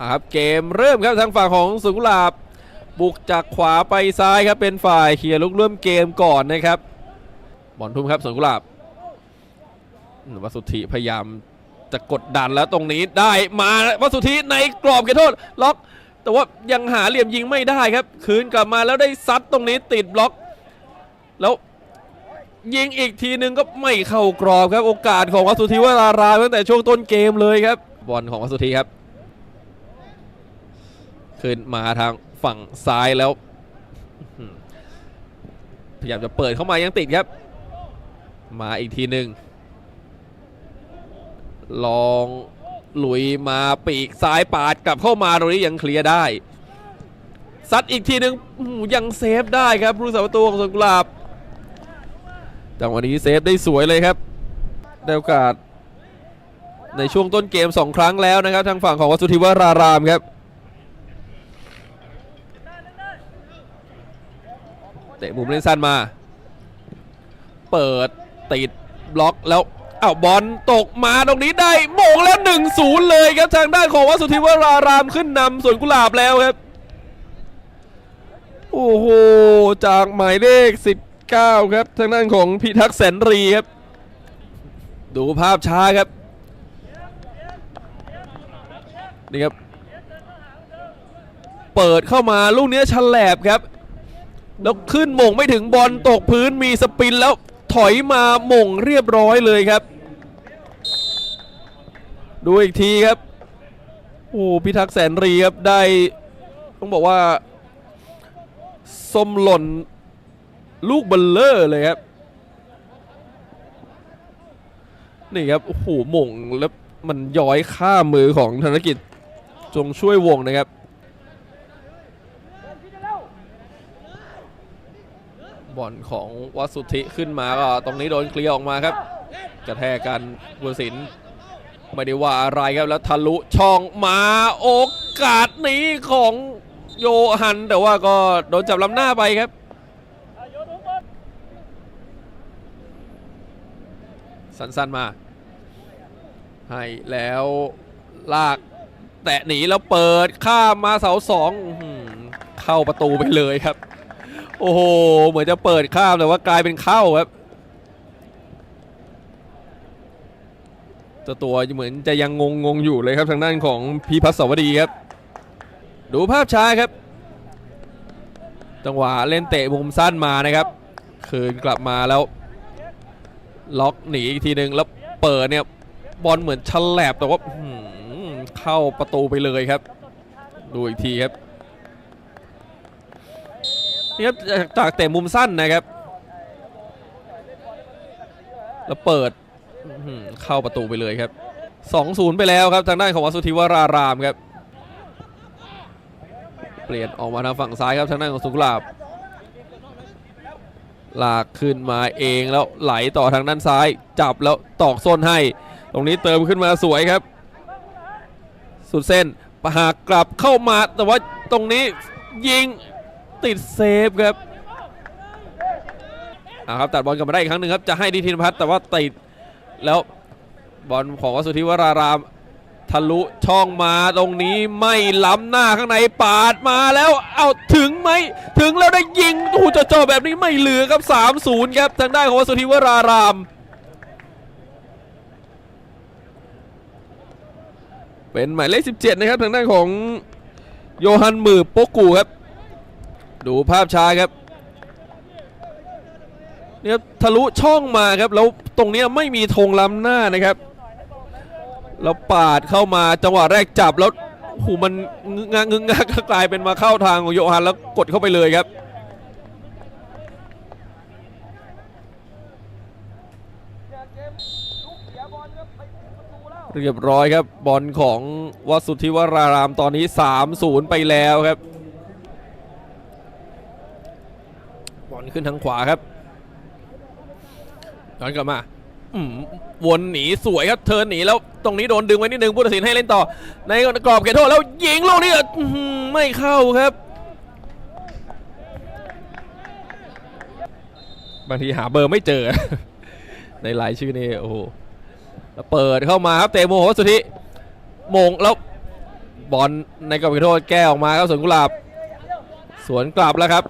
อะครับเกมเริ่มครับทางฝั่งของสุกุหลาบ บุกจากขวาไปซ้ายครับเป็นฝ่ายเคลียร์ลุกเริ่มเกมก่อนนะครับบอลทุ่มครับสวนกุหลาบอืมวสุธิพยายามจะกดดันแล้วตรงนี้ได้มาวสุธิในกรอบเขตโทษ ล็อก แต่ว่ายังหาเหลี่ยมยิงไม่ได้ครับ คืนกลับมาแล้วได้ซัดตรงนี้ติดบล็อก แล้วยิงอีกทีนึงก็ไม่เข้ากรอบครับโอกาสของวัสุธิวราราตั้งแต่ช่วงต้นเกมเลยครับบอลของวัสุธิครับ ขึ้นมาทางฝั่งซ้ายแล้วพยายามจะเปิดเข้ามายังติดครับ มาอีกทีหนึ่งลองหลุยมาปีกซ้ายปาดกลับเข้ามาตรงนี้ยังเคลียร์ได้ซัดอีกทีหนึ่งยังเซฟได้ครับผู้สาประตูของสวนกุลาบจังหวะนี้เซฟได้สวยเลยครับได้โอกาสในช่วงต้นเกมสองครั้งแล้วนะครับ ทางฝั่งของวัสุธิวรา รามครับ ตะมุมเล่นสั้นมา เปิดติดบล็อกแล้วอ้าวบอลตกมาตรงนี้ได้โมงแล้ว1นศูนย์เลยครับทางด้านของวัดสุทธิวรารามขึ้นนำส่วนกุหลาบแล้วครับ โอ้โห จากหมายเลข 19 ครับ ทางด้านของพิทักษ์แสนรีครับ ดูภาพช้าครับ นี่ครับ เปิดเข้ามาลูกนี้ฉลบครับ แล้วขึ้นหม่งไม่ถึงบอลตกพื้นมีสปินแล้วถอยมาหม่งเรียบร้อยเลยครับ ดูอีกทีครับโอ้พิทักษ์แสนรีครับได้ต้องบอกว่าส้มหล่นลูกเบลเลอร์เลยครับ นี่ครับโอ้โหหม่งแล้วมันย้อยข้ามมือของธนกิจจงช่วยวงนะครับ บอลของวัสุทธิขึ้นมาก็ตรงนี้โดนเคลียร์ออกมาครับกระแทกกันบุรศิลป์ไม่ได้ว่าอะไรครับแล้วทะลุช่องมาโอกาสนี้ของโยฮัน แต่ว่าก็โดนจับลำหน้าไปครับสั้นๆมา ให้แล้วลากแตะหนีแล้วเปิดข้ามมาเสาสองเข้าประตูไปเลยครับ โอ้โห เหมือนจะเปิดข้ามแต่ว่ากลายเป็นเข้าครับเจ้าตัวเหมือนจะยังงงงๆอยู่เลยครับทางด้านของพีพัฒน์สวัสดีครับ ดูภาพช้าครับ จังหวะเล่นเตะมุมสั้นมานะครับ คืนกลับมาแล้ว ล็อกหนีอีกทีหนึ่งแล้วเปิดเนี่ยบอลเหมือนฉลบแต่ว่าเข้าประตูไปเลยครับ ดูอีกทีครับ นี่ครับจากเตะมุมสั้นนะครับ แล้วเปิดเข้าประตูไปเลยครับ 2-0 ไปแล้วครับ ทางด้านของวัสุธิวรารามครับ เปลี่ยนออกมาทางฝั่งซ้ายครับ ทางด้านของสุกุหลาบลากขึ้นมาเองแล้วไหลต่อทางด้านซ้าย จับแล้วตอกส้นให้ ตรงนี้เติมขึ้นมาสวยครับ สุดเส้นปหากกลับเข้ามาแต่ว่าตรงนี้ยิง ติดเซฟครับเอาครับตัดบอลกลับมาได้อีกครั้งหนึ่งครับจะให้ดิทินพัฒน์แต่ว่าติดแล้วบอลของวสุทธิวรารามทะลุช่องมาตรงนี้ไม่ล้ำหน้าข้างในปาดมาแล้วเอาถึงไหมถึงแล้วได้ยิงโอ้โหจ่อแบบนี้ไม่เหลือครับ 3-0 ครับทางด้านของวสุทธิวราราม เป็นหมายเลข 17 นะครับทางด้านของโยฮันมือโปกูครับ ดูภาพช้าครับเนี่ยครับทะลุช่องมาครับแล้วตรงนี้ไม่มีธงล้ำหน้านะครับแล้วปาดเข้ามาจังหวะแรกจับแล้วโอ้โหมันงึกงักงึกงักก็กลายเป็นมาเข้าทางของโยฮันแล้วกดเข้าไปเลยครับ เรียบร้อยครับบอลของวสุทธิวรารามตอนนี้ 3-0 ไปแล้วครับ บอลขึ้นทางขวาครับย้อนกลับมาวนหนีสวยครับเทิร์นหนีแล้วตรงนี้โดนดึงไว้นิดนึงผู้ตัดสินให้เล่นต่อ ในกรอบเขตโทษแล้วยิงลูกนี้ไม่เข้าครับ บางทีหาเบอร์ไม่เจอ ในรายชื่อนี่โอ้โหเปิดเข้ามาครับเตะโมโหสุธิมงแล้วบอลในกรอบเขตโทษแก้ออกมาครับสวนกุหลาบ สวนกลับแล้วครับ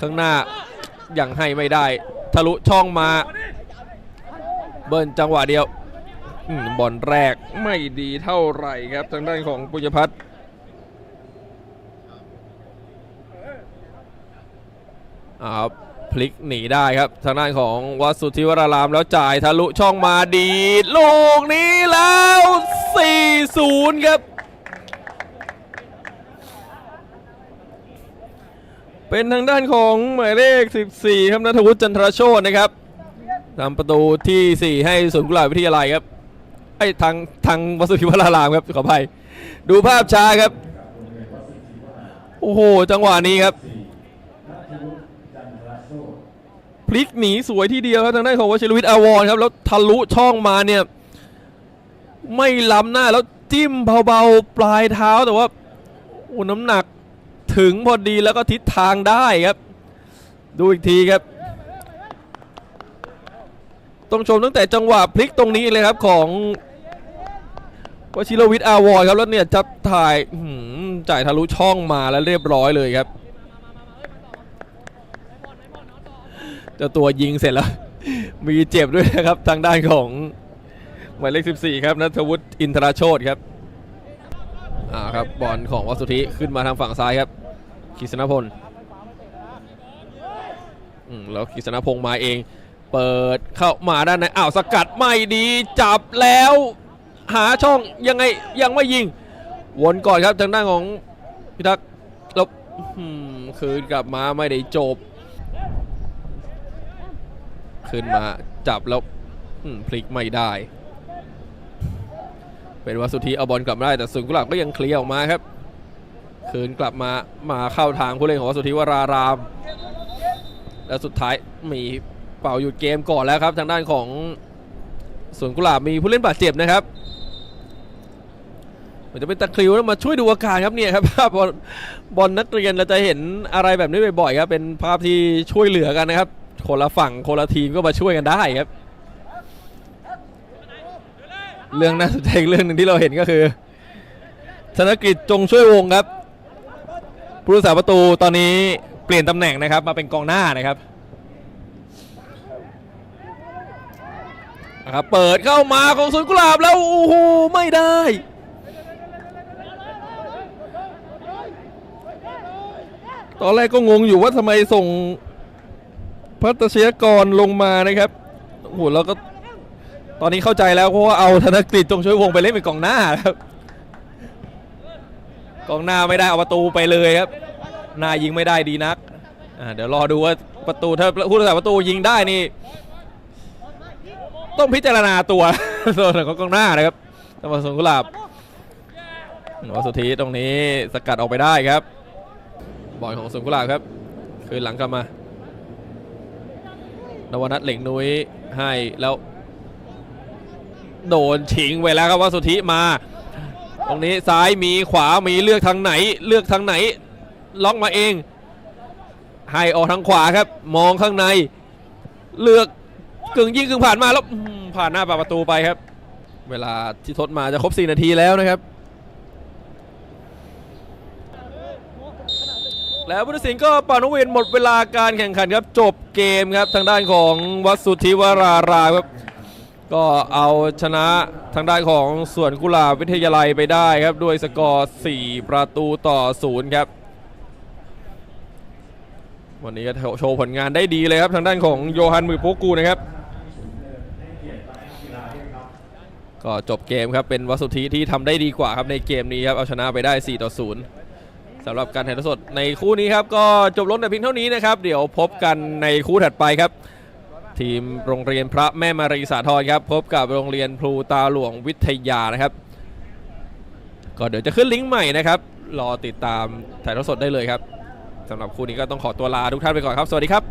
ข้างหน้า ยังให้ไม่ได้ ทะลุช่องมา เบิ้ลจังหวะเดียวอบอลแรกไม่ดีเท่าไหร่ครับ ทางด้านของปุญญพัฒน์อาพลิกหนีได้ครับ ทางด้านของวัสุทธิวรารามแล้วจ่ายทะลุช่องมาดีดลูกนี้แล้ว 4-0 ครับ เป็นทางด้านของหมายเลข 14 ครับนัทวุฒิจันทรโชตนะครับทำประตูทีสี่4 ให้สวนกุหลาบวิทยาลัยครับไอ้ทางทางวัสุทธิวรารามครับขออภัยดูภาพช้าครับ โอ้โห จังหวะนี้ครับ พลิกหนีสวยที่เดียวครับทางด้านของวชิรวิทย์อาวรครับ แล้วทะลุช่องมาเนี่ย ไม่ล้ำหน้าแล้วจิ้มเบาๆ ปลายเท้าแต่ว่าโอ้น้ำหนัก ถึงพอดีแล้วก็ทิศทางได้ครับ ดูอีกทีครับ ต้องชมตั้งแต่จังหวะพลิกตรงนี้เลยครับของวชิรวิทย์อาวรณ์ครับแล้วเนี่ยจะถ่ายจ่ายทะลุช่องมาแล้วเรียบร้อยเลยครับเจ้าตัวยิงเสร็จแล้ว มีเจ็บด้วยนะครับทางด้านของหมายเลข 14 ครับนัทวุฒิอินทราโชตครับอ่าครับบอลของวัสุธิขึ้นมาทางฝั่งซ้ายครับ กิษณพลอืมแล้วกิษณพงษ์มาเอง เปิดเข้ามาด้านในอ้าวสกัดไม่ดีจับแล้ว หาช่องยังไงยังไม่ยิง วนก่อนครับทางด้านของพิทักษ์แล้วคืนกลับมาไม่ได้จบ ขึ้นมาจับแล้วพลิกไม่ได้ เป็นวาสุธีเอาบอลกลับมาได้แต่สุนกุหลาบก็ยังเคลียร์ออกมาครับ คืนกลับมามาเข้าทางผู้เล่นของวสุธีวราราม แล้วสุดท้ายมีเป่าหยุดเกมก่อนแล้วครับ ทางด้านของสวนกุหลาบมีผู้เล่นบาดเจ็บนะครับเหมือนจะเป็นตะคริวแล้วมาช่วยดูอาการครับเนี่ยครับภาพบอลนักเรียนเราจะเห็นอะไรแบบนี้บ่อยๆครับ เป็นภาพที่ช่วยเหลือกันนะครับคนละฝั่งคนละทีมก็มาช่วยกันได้ครับ เรื่องน่าสนใจอีกเรื่องหนึ่งที่เราเห็นก็คือธนกฤษจงช่วยวงครับ ผู้รักษาประตูตอนนี้เปลี่ยนตำแหน่งนะครับ มาเป็นกองหน้านะครับนะครับเปิดเข้ามาของสวนกุหลาบแล้วโอ้โหไม่ได้ตอนแรกก็งงอยู่ว่าทำไมส่งพัตเชียกรลงมานะครับโอ้โหแล้วก็ตอนนี้เข้าใจแล้วเพราะว่าเอาธนกฤษจงช่วยวงไปเล่นเป็นกองหน้าครับ กองหน้าไม่ได้เอาประตูไปเลยครับหน้ายิงไม่ได้ดีนักเดี๋ยวรอดูว่าประตูถ้าผู้รักษาประตูยิงได้นี่ ต้องพิจารณาตัวส่วนของกองหน้านะครับจังหวะสวนกุลาบวสุธีตรงนี้สกัดออกไปได้ครับบอลของสวนกุลาบครับ คืนหลังกลับมานวนัทเหล่งนุ้ยให้แล้ว โดนฉิงไปแล้วครับวสุธิมา ตรงนี้ซ้ายมีขวามีเลือกทางไหน เลือกทางไหน ล็อกมาเอง ให้ออกทางขวาครับ มองข้างใน เลือกกึ่งยิงกึ่งผ่านมาแล้วผ่านหน้าประตูไปครับ เวลาที่ทดมาจะครบ 4 นาทีแล้วนะครับ แล้วผู้ตัดสินก็ปานกเวนหมดเวลาการแข่งขันครับ จบเกมครับทางด้านของวัสุทธิวรารามครับ ก็เอาชนะทางด้านของสวนกุหลาบวิทยาลัยไปได้ครับ ด้วยสกอร์ 4 ประตูต่อ 0 ครับ วันนี้ก็โชว์ผลงานได้ดีเลยครับทางด้านของโยฮันมือโปกูนะครับ ก็จบเกมครับ เป็นวัสุธิที่ทำได้ดีกว่าครับในเกมนี้ครับ เอาชนะไปได้ 4 ต่อ 0สำหรับการถ่ายทอดสดในคู่นี้ครับ ก็จบลงแต่เพียงเท่านี้นะครับ เดี๋ยวพบกันในคู่ถัดไปครับ ทีมโรงเรียนพระแม่มารีสาทรครับพบกับโรงเรียนพลูตาหลวงวิทยานะครับ ก็เดี๋ยวจะขึ้นลิงก์ใหม่นะครับ รอติดตามถ่ายทอดสดได้เลยครับสำหรับคู่นี้ก็ต้องขอตัวลาทุกท่านไปก่อนครับ สวัสดีครับ